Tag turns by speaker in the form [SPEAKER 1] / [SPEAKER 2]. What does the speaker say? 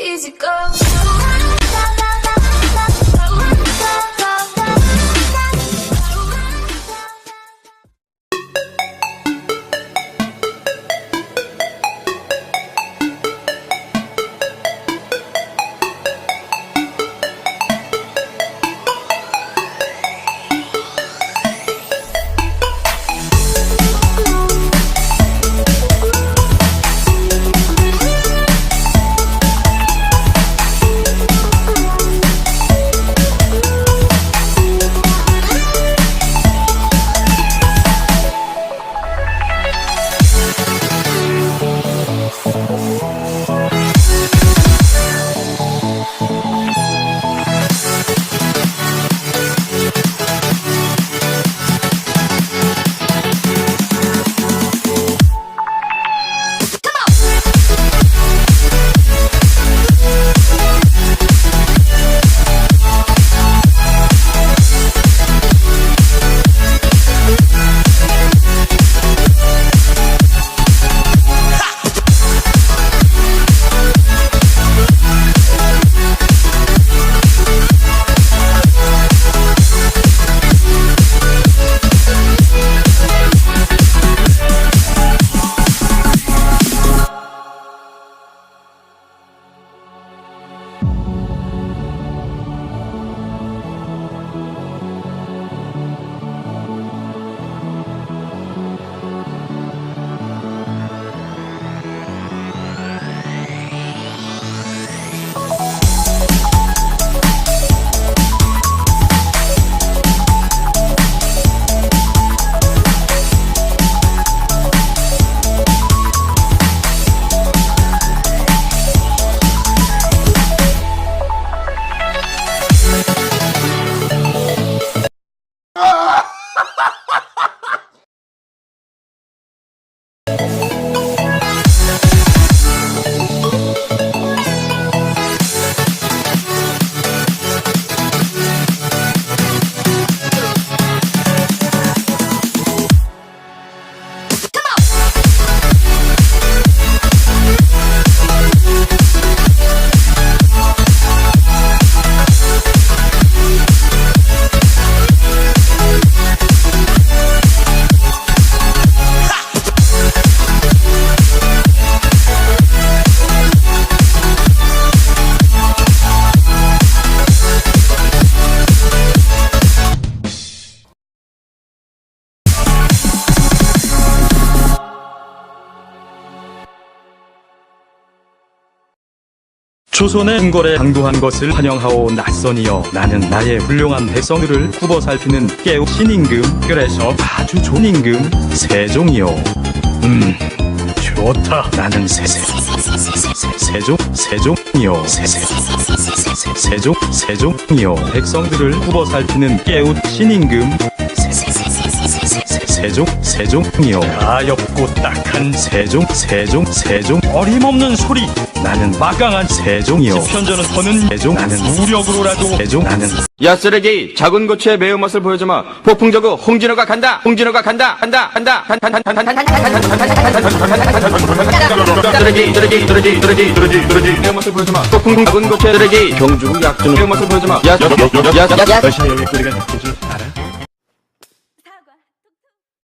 [SPEAKER 1] easy go.
[SPEAKER 2] 조선의 궁궐에 당도한 것을 환영하오 낯선이여 나는 나의 훌륭한 백성들을 굽어 살피는 깨우 신임금 그래서 아주 좋은 임금 세종이요 음 좋다 나는 세세 세종 세종이요 세세 세종 세종이요 백성들을 굽어 살피는 깨우 신임금 세종 세종이요 가엽고 딱한 세종 세종 세종 어림없는 소리 나는 막강한 세종이요 편전은 터는 세종 나는 무력으로라도 세종 나는
[SPEAKER 3] 야 쓰레기 작은 고추의 매운맛을 보여주마 폭풍저그 홍진호가 간다 홍진호가 간다 간다 간다 쓰레기 쓰레기 쓰레기 쓰레기 쓰레기 쓰레기 매운맛을 보여주마 폭풍 작은 고추의 쓰레기 경주국 약준 매운맛을 보여주마 야야야야
[SPEAKER 2] 여신의 여기 꼬리가 느껴져 알아?